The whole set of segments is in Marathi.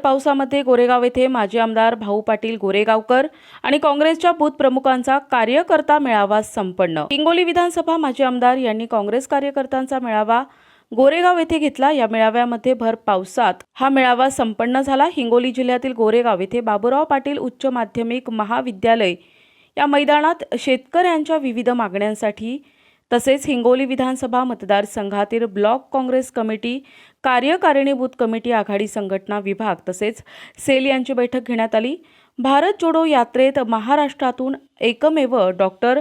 पावसामध्ये गोरेगाव येथे माजी आमदार भाऊ पाटील गोरेगावकर आणि काँग्रेसच्या बूथ प्रमुखांचा कार्यकर्ता मेळावा संपन्न. हिंगोली विधानसभा माजी आमदार यांनी काँग्रेस कार्यकर्त्यांचा मेळावा गोरेगाव येथे घेतला. या मेळाव्यामध्ये भर पावसात हा मेळावा संपन्न झाला. हिंगोली जिल्ह्यातील गोरेगाव येथे बाबुराव पाटील उच्च माध्यमिक महाविद्यालय या मैदानात शेतकऱ्यांच्या विविध मागण्यांसाठी तसेच हिंगोली विधानसभा मतदारसंघातील ब्लॉक काँग्रेस कमिटी कार्यकारिणी बूथ कमिटी आघाडी संघटना विभाग तसेच सेल यांची बैठक घेण्यात आली. भारत जोडो यात्रेत महाराष्ट्रातून एकमेव डॉक्टर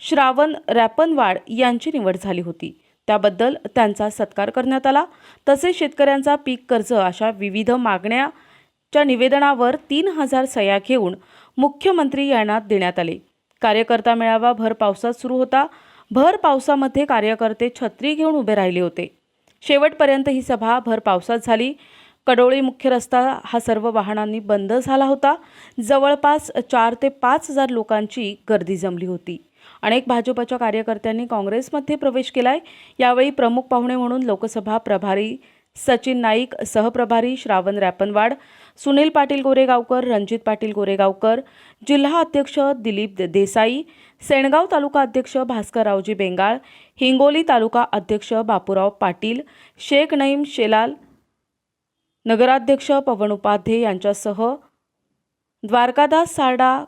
श्रावण रॅपनवाड यांची निवड झाली होती. त्याबद्दल त्यांचा सत्कार करण्यात आला. तसेच शेतकऱ्यांचा पीक कर्ज अशा विविध मागण्याच्या निवेदनावर तीन हजार सह्या घेऊन मुख्यमंत्री यांना देण्यात आले. कार्यकर्ता मेळावा भर पावसात सुरू होता. भर पावसामध्ये कार्यकर्ते छत्री घेऊन उभे राहिले होते. शेवटपर्यंत ही सभा भर पावसात झाली. कडोळी मुख्य रस्ता हा सर्व वाहनांनी बंद झाला होता. जवळपास चार ते पाच हजार लोकांची गर्दी जमली होती. अनेक भाजपच्या कार्यकर्त्यांनी काँग्रेसमध्ये प्रवेश केलाय. यावेळी प्रमुख पाहुणे म्हणून लोकसभा प्रभारी सचिन नाईक सहप्रभारी श्रावण रॅपनवाड सुनील पाटील गोरेगावकर रणजित पाटील गोरेगावकर जिल्हा अध्यक्ष दिलीप देसाई सेणगाव तालुका अध्यक्ष भास्कररावजी बेंगाळ हिंगोली तालुका अध्यक्ष बापूराव पाटील शेख नईम शेलाल नगराध्यक्ष पवन उपाध्ये यांच्यासह द्वारकादास सारडा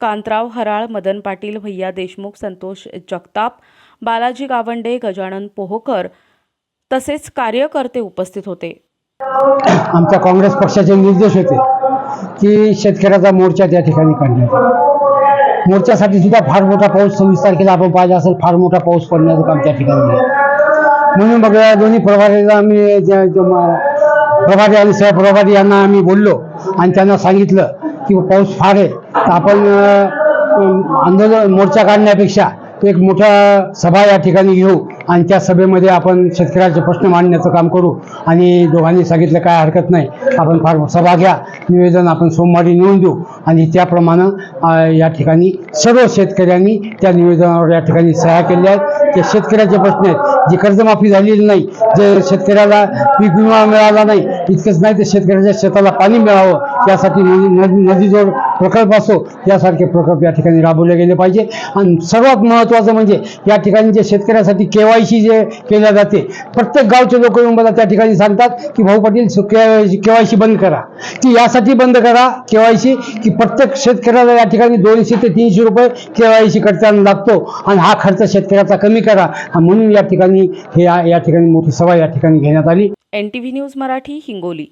कांतराव हराळ मदन पाटील भैया देशमुख संतोष जगताप बालाजी गावंडे गजानन पोहोकर तसेच कार्यकर्ते उपस्थित होते. आमच्या काँग्रेस पक्षाचे निर्देश होते की शेतकऱ्याचा मोर्चा त्या ठिकाणी काढण्यात मोर्चासाठी सुद्धा फार मोठा पाऊस सव्वीस तारखेला आपण पाहिजे असेल फार मोठा पाऊस पडण्याचं काम त्या ठिकाणी म्हणून मग या दोन्ही प्रभारीला आम्ही प्रभारी आणि सहप्रभारी यांना आम्ही बोललो आणि त्यांना सांगितलं की पाऊस फार आहे. तर आपण आंदोलन मोर्चा काढण्यापेक्षा एक मोठा सभा या ठिकाणी घेऊ आणि त्या सभेमध्ये आपण शेतकऱ्याचे प्रश्न मांडण्याचं काम करू आणि दोघांनी सांगितलं काय हरकत नाही. आपण फार सभा घ्या. निवेदन आपण सोमवारी नेऊन देऊ आणि त्याप्रमाणे या ठिकाणी सर्व शेतकऱ्यांनी त्या निवेदनावर या ठिकाणी सह्या केल्या आहेत. ते शेतकऱ्याचे प्रश्न आहेत. जी कर्जमाफी झालेली नाही जे शेतकऱ्याला पीक विमा मिळाला नाही इतकंच नाही तर शेतकऱ्याच्या शेताला पाणी मिळावं यासाठी नदी नदी नदीजोड प्रकल्प असो यासारखे प्रकल्प या ठिकाणी राबवले गेले पाहिजे. आणि सर्वात महत्त्वाचं म्हणजे या ठिकाणी जे शेतकऱ्यासाठी केवायसी जे केल्या जाते प्रत्येक गावचे लोक येऊन मला त्या ठिकाणी सांगतात की भाऊ पाटील केवायसी बंद करा. ती यासाठी बंद करा केवायसी की प्रत्येक शेतकऱ्याला या ठिकाणी दोनशे ते तीनशे रुपये केवायसी करताना लागतो आणि हा खर्च शेतकऱ्याचा कमी करा. म्हणून या ठिकाणी हे या या ठिकाणी मोठी सभा या ठिकाणी घेण्यात आली. N T V News Marathi Hingoli.